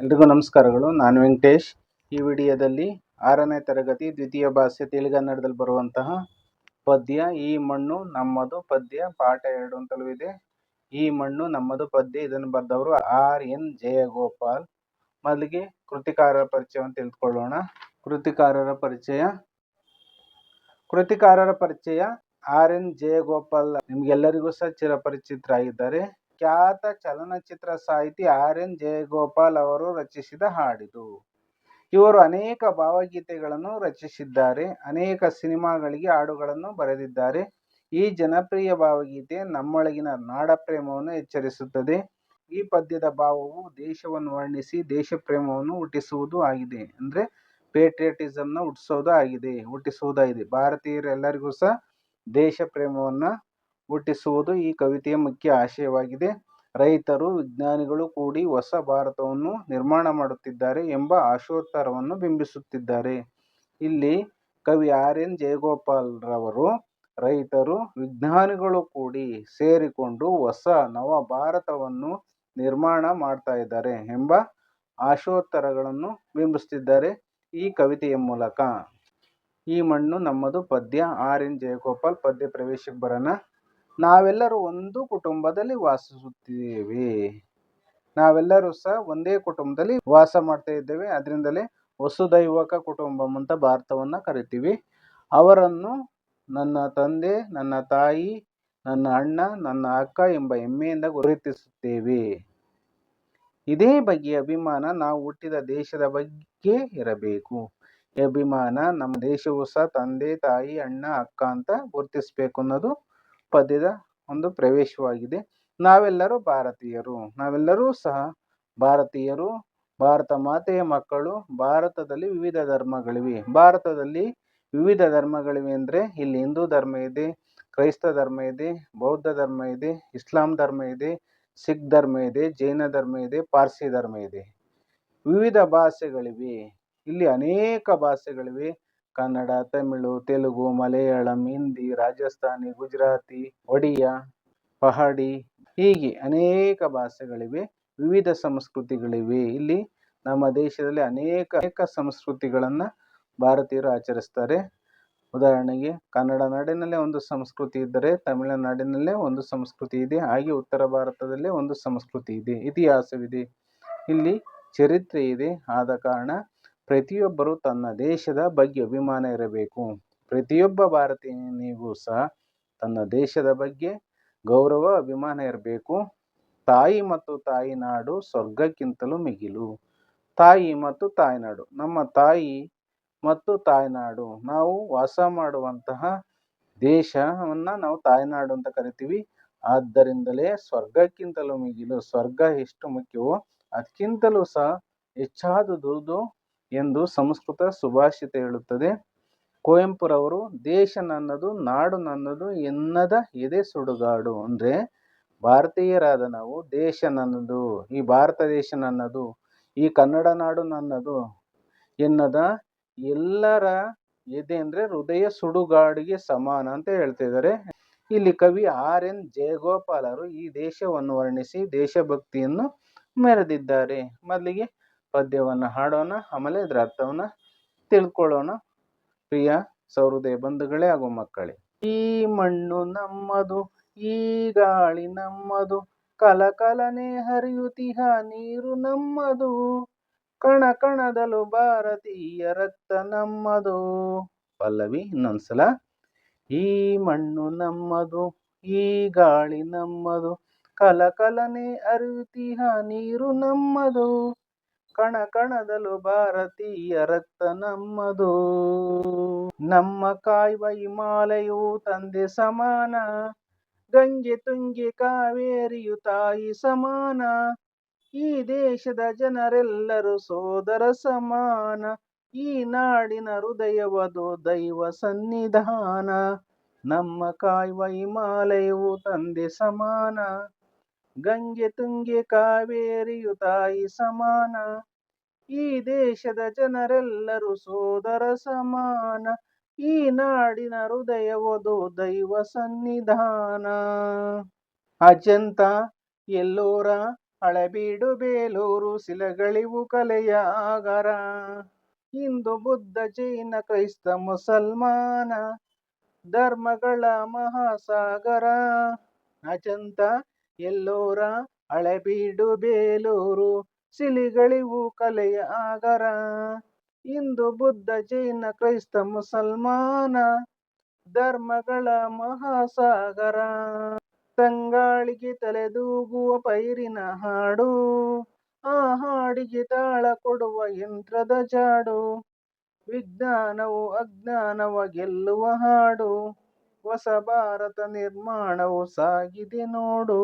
ಎಲ್ರಿಗೂ ನಮಸ್ಕಾರಗಳು. ನಾನು ವೆಂಕಟೇಶ್. ಈ ವಿಡಿಯೋದಲ್ಲಿ ಆರನೇ ತರಗತಿ ದ್ವಿತೀಯ ಭಾಷೆ ತೆಲುಗನ್ನಡದಲ್ಲಿ ಬರುವಂತಹ ಪದ್ಯ, ಈ ಮಣ್ಣು ನಮ್ಮದು ಪದ್ಯ, ಪಾಠ ಎರಡು ಅಂತಲೂ ಇದೆ ಈ ಮಣ್ಣು ನಮ್ಮದು ಪದ್ಯ, ಇದನ್ನು ಬರೆದವರು ಆರ್ ಎನ್ ಜಯಗೋಪಾಲ್. ಮೊದಲಿಗೆ ಕೃತಿಕಾರರ ಪರಿಚಯವನ್ನು ತಿಳಿದುಕೊಳ್ಳೋಣ. ಕೃತಿಕಾರರ ಪರಿಚಯ. ಕೃತಿಕಾರರ ಪರಿಚಯ ಆರ್ ಎನ್ ಜಯಗೋಪಾಲ್. ನಿಮಗೆಲ್ಲರಿಗೂ ಸಹ ಚಿರಪರಿಚಿತರಾಗಿದ್ದಾರೆ. ಖ್ಯಾತ ಚಲನಚಿತ್ರ ಸಾಹಿತಿ ಆರ್ ಎನ್ ಜಯಗೋಪಾಲ್ ಅವರು ರಚಿಸಿದ ಹಾಡಿದು. ಇವರು ಅನೇಕ ಭಾವಗೀತೆಗಳನ್ನು ರಚಿಸಿದ್ದಾರೆ, ಅನೇಕ ಸಿನಿಮಾಗಳಿಗೆ ಹಾಡುಗಳನ್ನು ಬರೆದಿದ್ದಾರೆ. ಈ ಜನಪ್ರಿಯ ಭಾವಗೀತೆ ನಮ್ಮೊಳಗಿನ ನಾಡಪ್ರೇಮವನ್ನು ಎಚ್ಚರಿಸುತ್ತದೆ. ಈ ಪದ್ಯದ ಭಾವವು ದೇಶವನ್ನು ವರ್ಣಿಸಿ ದೇಶ ಪ್ರೇಮವನ್ನು ಹುಟ್ಟಿಸುವುದು ಆಗಿದೆ ಅಂದರೆ ಪೇಟ್ರಿಯಟಿಸಮ್ನ ಹುಟ್ಟಿಸೋದು ಆಗಿದೆ, ಹುಟ್ಟಿಸುವುದಾಗಿದೆ. ಭಾರತೀಯರೆಲ್ಲರಿಗೂ ಸಹ ದೇಶ ಪ್ರೇಮವನ್ನು ಹುಟ್ಟಿಸುವುದು ಈ ಕವಿತೆಯ ಮುಖ್ಯ ಆಶಯವಾಗಿದೆ. ರೈತರು, ವಿಜ್ಞಾನಿಗಳು ಕೂಡಿ ಹೊಸ ಭಾರತವನ್ನು ನಿರ್ಮಾಣ ಮಾಡುತ್ತಿದ್ದಾರೆ ಎಂಬ ಆಶೋತ್ತರವನ್ನು ಬಿಂಬಿಸುತ್ತಿದ್ದಾರೆ. ಇಲ್ಲಿ ಕವಿ ಆರ್ ಎನ್ ಜಯಗೋಪಾಲ್ ರವರು, ರೈತರು, ವಿಜ್ಞಾನಿಗಳು ಕೂಡಿ ಸೇರಿಕೊಂಡು ಹೊಸ ನವ ಭಾರತವನ್ನು ನಿರ್ಮಾಣ ಮಾಡ್ತಾ ಇದ್ದಾರೆ ಎಂಬ ಆಶೋತ್ತರಗಳನ್ನು ಬಿಂಬಿಸುತ್ತಿದ್ದಾರೆ ಈ ಕವಿತೆಯ ಮೂಲಕ. ಈ ಮಣ್ಣು ನಮ್ಮದು ಪದ್ಯ. ಆರ್ ಎನ್ ಜಯಗೋಪಾಲ್ ಪದ್ಯ ಪ್ರವೇಶಕ್ಕೆ ಬರೋಣ. ನಾವೆಲ್ಲರೂ ಒಂದು ಕುಟುಂಬದಲ್ಲಿ ವಾಸಿಸುತ್ತೇವೆ ನಾವೆಲ್ಲರೂ ಸಹ ಒಂದೇ ಕುಟುಂಬದಲ್ಲಿ ವಾಸ ಮಾಡ್ತಾ ಇದ್ದೇವೆ. ಅದರಿಂದಲೇ ವಸುದೈವಕ ಕುಟುಂಬ ಅಂತ ಭಾರತವನ್ನು ಕರಿತೀವಿ. ಅವರನ್ನು ನನ್ನ ತಂದೆ, ನನ್ನ ತಾಯಿ, ನನ್ನ ಅಣ್ಣ, ನನ್ನ ಅಕ್ಕ ಎಂಬ ಹೆಮ್ಮೆಯಿಂದ ಗುರುತಿಸುತ್ತೇವೆ. ಇದೇ ಬಗ್ಗೆ ಅಭಿಮಾನ ನಾವು ಹುಟ್ಟಿದ ದೇಶದ ಬಗ್ಗೆ ಇರಬೇಕು. ಅಭಿಮಾನ ನಮ್ಮ ದೇಶವು ಸಹ ತಂದೆ, ತಾಯಿ, ಅಣ್ಣ, ಅಕ್ಕ ಅಂತ ಗುರುತಿಸ್ಬೇಕು ಅನ್ನೋದು ಪದ್ಯದ ಒಂದು ಪ್ರವೇಶವಾಗಿದೆ. ನಾವೆಲ್ಲರೂ ಭಾರತೀಯರು. ನಾವೆಲ್ಲರೂ ಸಹ ಭಾರತೀಯರು. ಭಾರತ ಮಾತೆಯ ಮಕ್ಕಳು. ಭಾರತದಲ್ಲಿ ವಿವಿಧ ಧರ್ಮಗಳಿವೆ. ಭಾರತದಲ್ಲಿ ವಿವಿಧ ಧರ್ಮಗಳಿವೆ ಅಂದರೆ ಇಲ್ಲಿ ಹಿಂದೂ ಧರ್ಮ ಇದೆ, ಕ್ರೈಸ್ತ ಧರ್ಮ ಇದೆ, ಬೌದ್ಧ ಧರ್ಮ ಇದೆ, ಇಸ್ಲಾಂ ಧರ್ಮ ಇದೆ, ಸಿಖ್ ಧರ್ಮ ಇದೆ, ಜೈನ ಧರ್ಮ ಇದೆ, ಪಾರ್ಸಿ ಧರ್ಮ ಇದೆ. ವಿವಿಧ ಭಾಷೆಗಳಿವೆ. ಇಲ್ಲಿ ಅನೇಕ ಭಾಷೆಗಳಿವೆ. ಕನ್ನಡ, ತಮಿಳು, ತೆಲುಗು, ಮಲಯಾಳಂ, ಹಿಂದಿ, ರಾಜಸ್ಥಾನಿ, ಗುಜರಾತಿ, ಒಡಿಯಾ, ಪಹಾಡಿ ಹೀಗೆ ಅನೇಕ ಭಾಷೆಗಳಿವೆ, ವಿವಿಧ ಸಂಸ್ಕೃತಿಗಳಿವೆ. ಇಲ್ಲಿ ನಮ್ಮ ದೇಶದಲ್ಲಿ ಅನೇಕ ಅನೇಕ ಸಂಸ್ಕೃತಿಗಳನ್ನು ಭಾರತೀಯರು ಆಚರಿಸ್ತಾರೆ. ಉದಾಹರಣೆಗೆ ಕನ್ನಡ ನಾಡಿನಲ್ಲೇ ಒಂದು ಸಂಸ್ಕೃತಿ ಇದ್ದರೆ ತಮಿಳುನಾಡಿನಲ್ಲೇ ಒಂದು ಸಂಸ್ಕೃತಿ ಇದೆ, ಹಾಗೆ ಉತ್ತರ ಭಾರತದಲ್ಲೇ ಒಂದು ಸಂಸ್ಕೃತಿ ಇದೆ, ಇತಿಹಾಸವಿದೆ. ಇಲ್ಲಿ ಚರಿತ್ರೆ ಇದೆ, ಆದ ಕಾರಣ ಪ್ರತಿಯೊಬ್ಬರು ತನ್ನ ದೇಶದ ಬಗ್ಗೆ ಅಭಿಮಾನ ಇರಬೇಕು. ಪ್ರತಿಯೊಬ್ಬ ಭಾರತೀಯನಿಗೂ ಸಹ ತನ್ನ ದೇಶದ ಬಗ್ಗೆ ಗೌರವ, ಅಭಿಮಾನ ಇರಬೇಕು. ತಾಯಿ ಮತ್ತು ತಾಯಿ ನಾಡು ಸ್ವರ್ಗಕ್ಕಿಂತಲೂ ಮಿಗಿಲು. ತಾಯಿ ಮತ್ತು ತಾಯ್ನಾಡು ನಮ್ಮ ತಾಯಿ ಮತ್ತು ತಾಯ್ನಾಡು ನಾವು ವಾಸ ಮಾಡುವಂತಹ ದೇಶವನ್ನು ನಾವು ತಾಯ್ನಾಡು ಅಂತ ಕರಿತೀವಿ. ಆದ್ದರಿಂದಲೇ ಸ್ವರ್ಗಕ್ಕಿಂತಲೂ ಮಿಗಿಲು. ಸ್ವರ್ಗ ಎಷ್ಟು ಮುಖ್ಯವೋ ಅದಕ್ಕಿಂತಲೂ ಸಹ ಹೆಚ್ಚಾದುದು ಎಂದು ಸಂಸ್ಕೃತ ಸುಭಾಷಿತ ಹೇಳುತ್ತದೆ. ಕುವೆಂಪುರವರು ದೇಶ ನನ್ನದು, ನಾಡು ನನ್ನದು, ಎನ್ನದ ಎದೆ ಸುಡುಗಾಡು. ಅಂದರೆ ಭಾರತೀಯರಾದ ನಾವು ದೇಶ ನನ್ನದು, ಈ ಭಾರತ ದೇಶ ನನ್ನದು, ಈ ಕನ್ನಡ ನಾಡು ನನ್ನದು ಎನ್ನದ ಎಲ್ಲರ ಎದೆ ಅಂದರೆ ಹೃದಯ ಸುಡುಗಾಡಿಗೆ ಸಮಾನ ಅಂತ ಹೇಳ್ತಿದ್ದಾರೆ ಇಲ್ಲಿ ಕವಿ ಆರ್. ಎನ್. ಜಯಗೋಪಾಲರು ಈ ದೇಶವನ್ನು ವರ್ಣಿಸಿ ದೇಶಭಕ್ತಿಯನ್ನು ಮೆರೆದಿದ್ದಾರೆ. ಮೊದಲಿಗೆ ಪದ್ಯವನ್ನು ಹಾಡೋಣ, ಆಮೇಲೆ ಇದರ ಅರ್ಥವನ್ನು ತಿಳ್ಕೊಳ್ಳೋಣ. ಪ್ರಿಯ ಸೌಹೃದಯ ಬಂಧುಗಳೇ ಹಾಗೂ ಮಕ್ಕಳೇ. ಈ ಮಣ್ಣು ನಮ್ಮದು, ಈ ಗಾಳಿ ನಮ್ಮದು ಕಲಕಲನೆ ಹರಿಯುತಿಹ ನೀರು ನಮ್ಮದು, ಕಣ ಕಣದಲು ಭಾರತೀಯ ರಕ್ತ ನಮ್ಮದು. ಪಲ್ಲವಿ, ಇನ್ನೊಂದ್ಸಲ. ಈ ಮಣ್ಣು ನಮ್ಮದು, ಈ ಗಾಳಿ ನಮ್ಮದು ಕಲಕಲನೆ ಅರಿಯುತಿಹ ನೀರು ನಮ್ಮದು. ಕಣ ಕಣದಲು ಭಾರತೀಯ ರಕ್ತ ನಮ್ಮದು. ನಮ್ಮ ಕಾಯುವ ಹಿಮಾಲಯವು ತಂದೆ ಸಮಾನ. ಗಂಗೆ ತುಂಗೆ ಕಾವೇರಿಯು ತಾಯಿ ಸಮಾನ. ಈ ದೇಶದ ಜನರೆಲ್ಲರೂ ಸೋದರ ಸಮಾನ. ಈ ನಾಡಿನ ಹೃದಯವದು ದೈವ ಸನ್ನಿಧಾನ. ನಮ್ಮ ಕಾಯುವ ಹಿಮಾಲಯವು ತಂದೆ ಸಮಾನ. ಗಂಗೆ ತುಂಗೆ ಕಾವೇರಿಯು ತಾಯಿ ಸಮಾನ. ಈ ದೇಶದ ಜನರೆಲ್ಲರೂ ಸೋದರ ಸಮಾನ. ಈ ನಾಡಿನ ಹೃದಯವದು ದೈವ ಸನ್ನಿಧಾನ. ಅಜಂತ, ಎಲ್ಲೋರ, ಹಳಬೀಡು, ಬೇಲೂರು ಸಿಲಗಳಿವು ಕಲೆಯ ಆಗರ. ಹಿಂದೂ, ಬುದ್ಧ, ಜೈನ, ಕ್ರೈಸ್ತ, ಮುಸಲ್ಮಾನ. ಧರ್ಮಗಳ ಮಹಾಸಾಗರ. ಅಜಂತ ಎಲ್ಲೋರ ಹಳೆಬೀಡು ಬೇಲೂರು ಸಿಲಿಗಳಿವು ಕಲೆಯ ಆಗರ. ಇಂದು ಬುದ್ಧ, ಜೈನ, ಕ್ರೈಸ್ತ, ಮುಸಲ್ಮಾನ ಧರ್ಮಗಳ ಮಹಾಸಾಗರ. ತಂಗಾಳಿಗೆ ತಲೆದೂಗುವ ಪೈರಿನ ಹಾಡು, ಆ ಹಾಡಿಗೆ ತಾಳ ಕೊಡುವ ಯಂತ್ರದ ಜಾಡು. ವಿಜ್ಞಾನವು ಅಜ್ಞಾನವ ಗೆಲ್ಲುವ ಹಾಡು, ಹೊಸ ಭಾರತ ನಿರ್ಮಾಣವು ಸಾಗಿದೆ ನೋಡು.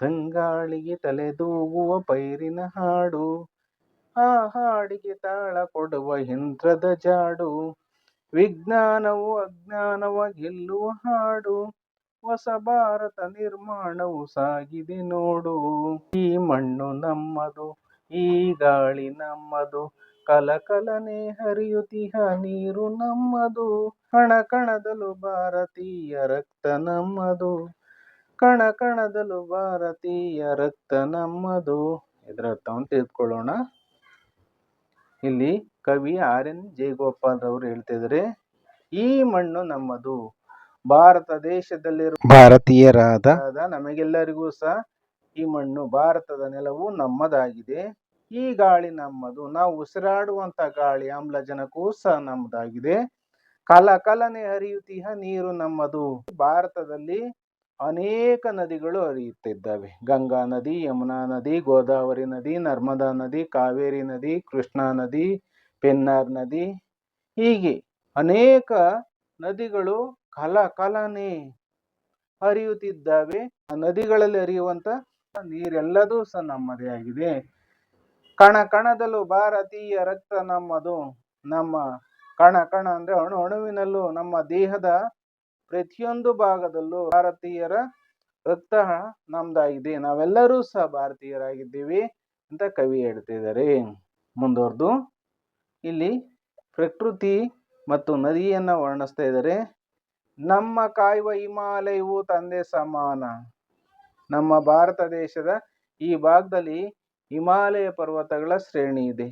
ತಂಗಾಳಿಗೆ ತಲೆದೂಗುವ ಪೈರಿನ ಹಾಡು, ಆ ಹಾಡಿಗೆ ತಾಳ ಕೊಡುವ ಯಂತ್ರದ ಜಾಡು, ವಿಜ್ಞಾನವು ಅಜ್ಞಾನವ ಗೆಲ್ಲುವ ಹಾಡು, ಹೊಸ ಭಾರತ ನಿರ್ಮಾಣವು ಸಾಗಿದೆ ನೋಡು. ಈ ಮಣ್ಣು ನಮ್ಮದು, ಈ ಗಾಳಿ ನಮ್ಮದು ಕಲಕಲನೆ ಹರಿಯುತಿಹ ನೀರು ನಮ್ಮದು ಕಣ ಕಣದಲು ಭಾರತೀಯ ರಕ್ತ ನಮ್ಮದು. ಕಣ ಕಣದಲು ಭಾರತೀಯ ರಕ್ತ ನಮ್ಮದು. ಇದರ ಅರ್ಥವನ್ನು ತಿಳಿದುಕೊಳ್ಳೋಣ ಇಲ್ಲಿ ಕವಿ ಆರ್ ಎನ್ ಜಯಗೋಪಾಲ್ ಅವರು ಹೇಳ್ತಿದ್ದಾರೆ ಈ ಮಣ್ಣು ನಮ್ಮದು. ಭಾರತ ದೇಶದಲ್ಲಿರುವ ಭಾರತೀಯರಾದ ನಮಗೆಲ್ಲರಿಗೂ ಸಹ ಈ ಮಣ್ಣು ಭಾರತದ ನೆಲವು ನಮ್ಮದಾಗಿದೆ. ಈ ಗಾಳಿ ನಮ್ಮದು. ನಾವು ಉಸಿರಾಡುವಂತ ಗಾಳಿ ಆಮ್ಲಜನಕವೂ ಸಹ ನಮ್ಮದಾಗಿದೆ. ಕಲ ಕಲನೆ ಹರಿಯುತ್ತಿಹ ನೀರು ನಮ್ಮದು. ಭಾರತದಲ್ಲಿ ಅನೇಕ ನದಿಗಳು ಹರಿಯುತ್ತಿದ್ದಾವೆ. ಗಂಗಾ ನದಿ, ಯಮುನಾ ನದಿ, ಗೋದಾವರಿ ನದಿ, ನರ್ಮದಾ ನದಿ, ಕಾವೇರಿ ನದಿ, ಕೃಷ್ಣಾ ನದಿ, ಪೆನ್ನಾರ್ ನದಿ. ಹೀಗೆ ಅನೇಕ ನದಿಗಳು ಕಲ ಕಲನೆ ಹರಿಯುತ್ತಿದ್ದಾವೆ. ಆ ನದಿಗಳಲ್ಲಿ ಹರಿಯುವಂತ ನೀರೆಲ್ಲದೂ ಸಹ ನಮ್ಮದೇ ಆಗಿದೆ. ಕಣ ಕಣದಲ್ಲೂ ಭಾರತೀಯ ರಕ್ತ ನಮ್ಮದು. ನಮ್ಮ ಕಣ ಕಣ ಅಂದ್ರೆ ಅಣು ಅಣುವಿನಲ್ಲೂ ನಮ್ಮ ದೇಹದ ಪ್ರತಿಯೊಂದು ಭಾಗದಲ್ಲೂ ಭಾರತೀಯರ ರಕ್ತ ನಮ್ದಾಗಿದೆ. ನಾವೆಲ್ಲರೂ ಸಹ ಭಾರತೀಯರಾಗಿದ್ದೀವಿ ಅಂತ ಕವಿ ಹೇಳ್ತಿದ್ದಾರೆ. ಮುಂದುವರೆದು, ಇಲ್ಲಿ ಪ್ರಕೃತಿ ಮತ್ತು ನದಿಯನ್ನ ವರ್ಣಿಸ್ತಾ ಇದ್ದಾರೆ. ನಮ್ಮ ಕಾಯುವ ಹಿಮಾಲಯವು ತಂದೆ ಸಮಾನ. ನಮ್ಮ ಭಾರತ ದೇಶದ ಈ ಭಾಗದಲ್ಲಿ ಹಿಮಾಲಯ ಪರ್ವತಗಳ ಶ್ರೇಣಿ ಇದೆ.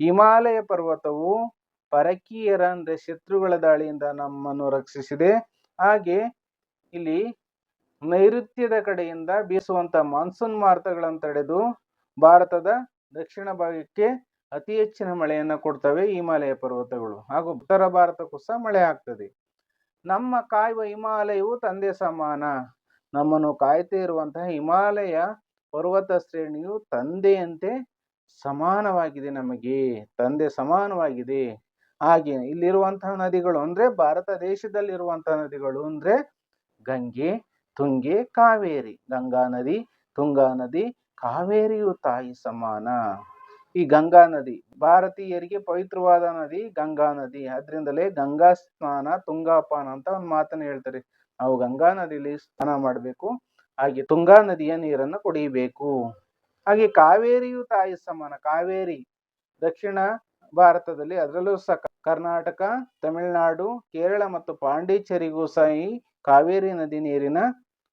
ಹಿಮಾಲಯ ಪರ್ವತವು ಪರಕೀಯರ ಅಂದರೆ ಶತ್ರುಗಳ ದಾಳಿಯಿಂದ ನಮ್ಮನ್ನು ರಕ್ಷಿಸಿದೆ. ಹಾಗೆ ಇಲ್ಲಿ ನೈಋತ್ಯದ ಕಡೆಯಿಂದ ಬೀಸುವಂತ ಮಾನ್ಸೂನ್ ಮಾರುತಗಳನ್ನು ತಡೆದು ಭಾರತದ ದಕ್ಷಿಣ ಭಾಗಕ್ಕೆ ಅತಿ ಹೆಚ್ಚಿನ ಮಳೆಯನ್ನು ಕೊಡ್ತವೆ ಹಿಮಾಲಯ ಪರ್ವತಗಳು ಹಾಗೂ ಉತ್ತರ ಭಾರತಕ್ಕೂ ಸಹ ಮಳೆ ಆಗ್ತದೆ. ನಮ್ಮ ಕಾಯುವ ಹಿಮಾಲಯವು ತಂದೆ ಸಮಾನ. ನಮ್ಮನ್ನು ಕಾಯ್ತಾ ಇರುವಂತಹ ಹಿಮಾಲಯ ಪರ್ವತ ಶ್ರೇಣಿಯು ತಂದೆಯಂತೆ ಸಮಾನವಾಗಿದೆ ನಮಗೆ. ತಂದೆ ಸಮಾನವಾಗಿದೆ. ಹಾಗೆ ಇಲ್ಲಿರುವಂತಹ ನದಿಗಳು ಅಂದ್ರೆ ಭಾರತ ದೇಶದಲ್ಲಿರುವಂತಹ ನದಿಗಳು ಅಂದ್ರೆ ಗಂಗೆ, ತುಂಗೆ, ಕಾವೇರಿ. ಗಂಗಾ ನದಿ, ತುಂಗಾ ನದಿ, ಕಾವೇರಿಯು ತಾಯಿ ಸಮಾನ. ಈ ಗಂಗಾ ನದಿ, ಭಾರತೀಯರಿಗೆ ಪವಿತ್ರವಾದ ನದಿ ಗಂಗಾ ನದಿ. ಅದರಿಂದಲೇ ಗಂಗಾ ಸ್ನಾನ ತುಂಗಾಪಾನ ಅಂತ ಒಂದು ಮಾತನ್ನ ಹೇಳ್ತಾರೆ. ನಾವು ಗಂಗಾ ನದಿಯಲ್ಲಿ ಸ್ನಾನ ಮಾಡಬೇಕು. ಹಾಗೆ ತುಂಗಾ ನದಿಯ ನೀರನ್ನು ಕುಡಿಯಬೇಕು ಹಾಗೆ ಕಾವೇರಿಯು ತಾಯಿ ಸಮಾನ. ಕಾವೇರಿ ದಕ್ಷಿಣ ಭಾರತದಲ್ಲಿ ಅದರಲ್ಲೂ ಸಹ ಕರ್ನಾಟಕ, ತಮಿಳುನಾಡು, ಕೇರಳ ಮತ್ತು ಪಾಂಡಿಚೇರಿಗೂ ಸಹ ಈ ಕಾವೇರಿ ನದಿ ನೀರಿನ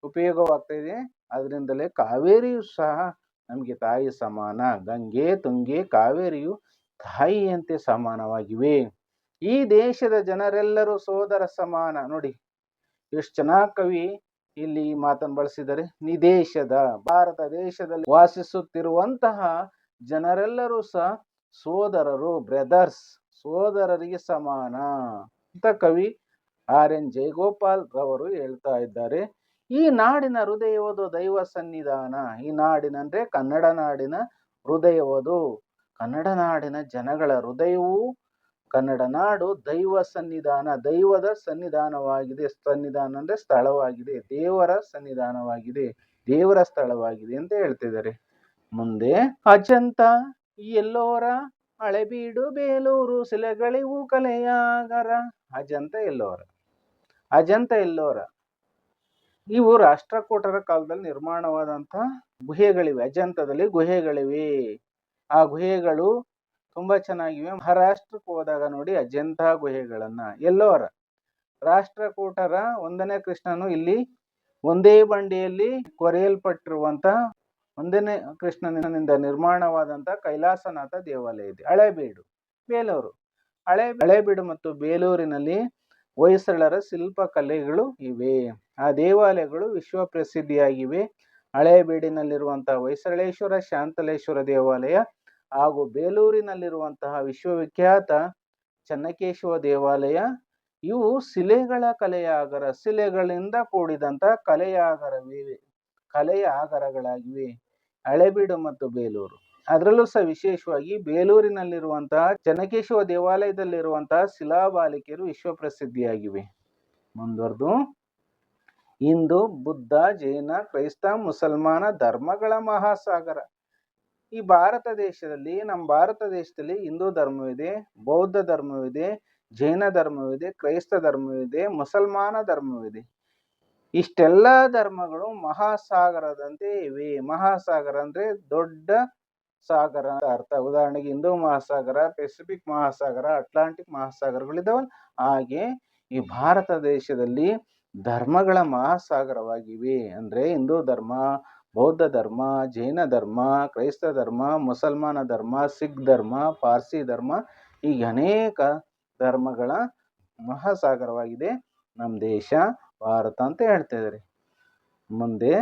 ಉಪಯೋಗವಾಗ್ತಾ ಇದೆ ಅದರಿಂದಲೇ ಕಾವೇರಿಯು ಸಹ ನಮಗೆ ತಾಯಿ ಸಮಾನ. ಗಂಗೆ, ತುಂಗೆ, ಕಾವೇರಿಯು ತಾಯಿಯಂತೆ ಸಮಾನವಾಗಿವೆ. ಈ ದೇಶದ ಜನರೆಲ್ಲರೂ ಸೋದರ ಸಮಾನ. ನೋಡಿ, ಎಷ್ಟು ಚೆನ್ನಾಗಿ ಕವಿ ಇಲ್ಲಿ ಮಾತನ್ನು ಬಳಸಿದ್ದಾರೆ. ನಿದೇಶದ, ಭಾರತ ದೇಶದಲ್ಲಿ ವಾಸಿಸುತ್ತಿರುವಂತಹ ಜನರೆಲ್ಲರೂ ಸಹ ಸೋದರರು, ಬ್ರದರ್ಸ್. ಸೋದರರಿಗೆ ಸಮಾನ ಅಂತ ಕವಿ ಆರ್ ಎನ್ ಜಯಗೋಪಾಲ್ ರವರು ಹೇಳ್ತಾ ಇದ್ದಾರೆ. ಈ ನಾಡಿನ ಹೃದಯವದು ದೈವ ಸನ್ನಿಧಾನ. ಈ ನಾಡಿನ ಅಂದ್ರೆ ಕನ್ನಡ ನಾಡಿನ ಹೃದಯವದು ಕನ್ನಡ ನಾಡಿನ ಜನಗಳ ಹೃದಯವು ಕನ್ನಡ ನಾಡು ದೈವ ಸನ್ನಿಧಾನ. ದೈವದ ಸನ್ನಿಧಾನವಾಗಿದೆ. ಸನ್ನಿಧಾನ ಅಂದ್ರೆ ಸ್ಥಳವಾಗಿದೆ. ದೇವರ ಸನ್ನಿಧಾನವಾಗಿದೆ. ದೇವರ ಸ್ಥಳವಾಗಿದೆ ಅಂತ ಹೇಳ್ತಿದ್ದಾರೆ. ಮುಂದೆ ಅಜಂತ ಎಲ್ಲೋರ ಹಳೆಬೀಡು ಬೇಲೂರು ಶಿಲೆಗಳಿವು ಕಲೆಯಾಗರ ಅಜಂತ ಎಲ್ಲೋರ ಅಜಂತ ಎಲ್ಲೋರ. ಇವು ರಾಷ್ಟ್ರಕೂಟರ ಕಾಲದಲ್ಲಿ ನಿರ್ಮಾಣವಾದಂಥ ಗುಹೆಗಳಿವೆ, ಅಜಂತದಲ್ಲಿ ಗುಹೆಗಳಿವೆ. ಆ ಗುಹೆಗಳು ತುಂಬಾ ಚೆನ್ನಾಗಿವೆ. ಮಹಾರಾಷ್ಟ್ರಕ್ಕೆ ಹೋದಾಗ ನೋಡಿ ಅಜಂತ ಗುಹೆಗಳನ್ನ. ಎಲ್ಲೋರ, ರಾಷ್ಟ್ರಕೂಟರ ಒಂದನೇ ಕೃಷ್ಣನು ಇಲ್ಲಿ ಒಂದೇ ಬಂಡಿಯಲ್ಲಿ ಕೊರೆಯಲ್ಪಟ್ಟಿರುವಂತ ಒಂದನೇ ಕೃಷ್ಣನಿಂದ ನಿರ್ಮಾಣವಾದಂತಹ ಕೈಲಾಸನಾಥ ದೇವಾಲಯ ಇದೆ. ಹಳೇಬೀಡು, ಬೇಲೂರು. ಹಳೆ, ಹಳೇಬೀಡು ಮತ್ತು ಬೇಲೂರಿನಲ್ಲಿ ಹೊಯ್ಸಳರ ಶಿಲ್ಪಕಲೆಗಳು ಇವೆ. ಆ ದೇವಾಲಯಗಳು ವಿಶ್ವ ಪ್ರಸಿದ್ಧಿಯಾಗಿವೆ. ಹಳೇಬೀಡಿನಲ್ಲಿರುವಂತಹ ಹೊಯ್ಸಳೇಶ್ವರ, ಶಾಂತಲೇಶ್ವರ ದೇವಾಲಯ ಹಾಗೂ ಬೇಲೂರಿನಲ್ಲಿರುವಂತಹ ವಿಶ್ವವಿಖ್ಯಾತ ಚನ್ನಕೇಶವ ದೇವಾಲಯ, ಇವು ಶಿಲೆಗಳ ಕಲೆಯಾಗರ, ಶಿಲೆಗಳಿಂದ ಕೂಡಿದಂತಹ ಕಲೆಯ ಆಗರವಿವೆ ಕಲೆಯ ಆಗರಗಳಾಗಿವೆ. ಹಳೇಬೀಡು ಮತ್ತು ಬೇಲೂರು. ಅದರಲ್ಲೂ ಸಹ ವಿಶೇಷವಾಗಿ ಬೇಲೂರಿನಲ್ಲಿರುವಂತಹ ಚನ್ನಕೇಶವ ದೇವಾಲಯದಲ್ಲಿರುವಂತಹ ಶಿಲಾಬಾಲಿಕೆಯರು ವಿಶ್ವ ಪ್ರಸಿದ್ಧಿಯಾಗಿವೆ ಮುಂದುವರೆದು, ಹಿಂದೂ, ಬುದ್ಧ, ಜೈನ, ಕ್ರೈಸ್ತ, ಮುಸಲ್ಮಾನ, ಧರ್ಮಗಳ ಮಹಾಸಾಗರ. ಈ ಭಾರತ ದೇಶದಲ್ಲಿ, ನಮ್ಮ ಭಾರತ ದೇಶದಲ್ಲಿ ಹಿಂದೂ ಧರ್ಮವಿದೆ, ಬೌದ್ಧ ಧರ್ಮವಿದೆ, ಜೈನ ಧರ್ಮವಿದೆ, ಕ್ರೈಸ್ತ ಧರ್ಮವಿದೆ, ಮುಸಲ್ಮಾನ ಧರ್ಮವಿದೆ. ಇಷ್ಟೆಲ್ಲ ಧರ್ಮಗಳು ಮಹಾಸಾಗರದಂತೆ ಇವೆ. ಮಹಾಸಾಗರ ಅಂದ್ರೆ ದೊಡ್ಡ ಸಾಗರ ಅಂತ ಅರ್ಥ. ಉದಾಹರಣೆಗೆ ಹಿಂದೂ ಮಹಾಸಾಗರ, ಪೆಸಿಫಿಕ್ ಮಹಾಸಾಗರ, ಅಟ್ಲಾಂಟಿಕ್ ಮಹಾಸಾಗರಗಳಿದ್ದಾವಲ್ಲ ಹಾಗೆ ಈ ಭಾರತ ದೇಶದಲ್ಲಿ ಧರ್ಮಗಳ ಮಹಾಸಾಗರವಾಗಿವೆ. ಅಂದ್ರೆ ಹಿಂದೂ ಧರ್ಮ, ಬೌದ್ಧ ಧರ್ಮ, ಜೈನ ಧರ್ಮ, ಕ್ರೈಸ್ತ ಧರ್ಮ, ಮುಸಲ್ಮಾನ ಧರ್ಮ, ಸಿಖ್ ಧರ್ಮ, ಪಾರ್ಸಿ ಧರ್ಮ, ಹೀಗೆ ಅನೇಕ ಧರ್ಮಗಳ ಮಹಾಸಾಗರವಾಗಿದೆ ನಮ್ಮ ದೇಶ. ಭಾರತ ಅಂತ ಹೇಳ್ತಾ ಇದ್ದಾರೆ. ಮುಂದೆ,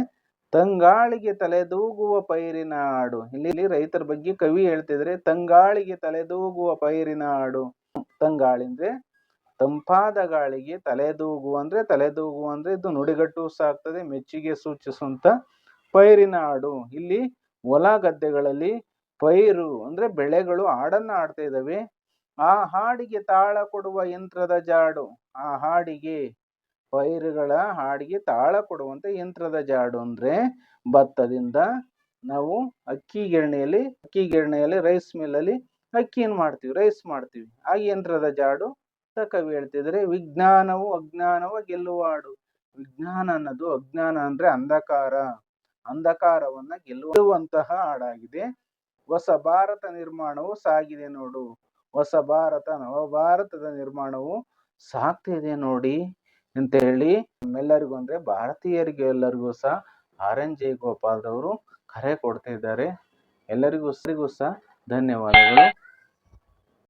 ತಂಗಾಳಿಗೆ ತಲೆದೂಗುವ ಪೈರಿನ ಹಾಡು ಇಲ್ಲಿ ರೈತರ ಬಗ್ಗೆ ಕವಿ ಹೇಳ್ತಿದ್ರೆ ತಂಗಾಳಿಗೆ ತಲೆದೂಗುವ ಪೈರಿನ ಹಾಡು ತಂಗಾಳಿ ಅಂದ್ರೆ ತಂಪಾದ ಗಾಳಿಗೆ ತಲೆದೂಗು ಅಂದ್ರೆ ತಲೆದೂಗು ಅಂದ್ರೆ ಇದು ನುಡಿಗಟ್ಟು ಆಗ್ತದೆ, ಮೆಚ್ಚುಗೆ ಸೂಚಿಸುವಂತ ಪೈರಿನ ಹಾಡು ಇಲ್ಲಿ ಹೊಲ ಗದ್ದೆಗಳಲ್ಲಿ ಪೈರು ಅಂದ್ರೆ ಬೆಳೆಗಳು ಹಾಡನ್ನ ಆಡ್ತಾ ಇದ್ದಾವೆ. ಆ ಹಾಡಿಗೆ ತಾಳ ಕೊಡುವ ಯಂತ್ರದ ಜಾಡು, ಆ ಹಾಡಿಗೆ ಪೈರುಗಳ ಹಾಡಿಗೆ ತಾಳ ಕೊಡುವಂತ ಯಂತ್ರದ ಜಾಡು ಅಂದರೆ ಭತ್ತದಿಂದ ನಾವು ಅಕ್ಕಿ ಗಿರಣಿಯಲ್ಲಿ ಅಕ್ಕಿ ಗಿರಣಿಯಲ್ಲಿ ರೈಸ್ ಮಿಲ್ಲಲ್ಲಿ ಅಕ್ಕಿಯನ್ನು ಮಾಡ್ತೀವಿ? ರೈಸ್ ಮಾಡ್ತೀವಿ. ಆ ಯಂತ್ರದ ಜಾಡು ಕವಿ ಹೇಳ್ತಿದ್ರೆ, ವಿಜ್ಞಾನವು ಅಜ್ಞಾನವ ಗೆಲ್ಲುವ ಹಾಡು ವಿಜ್ಞಾನ ಅನ್ನೋದು ಅಜ್ಞಾನ ಅಂದ್ರೆ ಅಂಧಕಾರ. ಅಂಧಕಾರವನ್ನ ಗೆಲ್ಲುವಂತಹ ಹಾಡಾಗಿದೆ. ಹೊಸ ಭಾರತ ನಿರ್ಮಾಣವು ಸಾಗಿದೆ ನೋಡು. ಹೊಸ ಭಾರತ ನವ ಭಾರತದ ನಿರ್ಮಾಣವು ಸಾಗ್ತಿದೆ ನೋಡಿ. ಅಂತ ಹೇಳಿ ನಮ್ಮೆಲ್ಲರಿಗೂ ಅಂದ್ರೆ ಭಾರತೀಯರಿಗೆ ಎಲ್ಲರಿಗೂ ಸಹ ಆರ್ ಎನ್ ಜಯಗೋಪಾಲ್ರವರು ಕರೆ ಕೊಡ್ತಿದ್ದಾರೆ ಎಲ್ಲರಿಗೂ ಸಹ ಧನ್ಯವಾದಗಳು.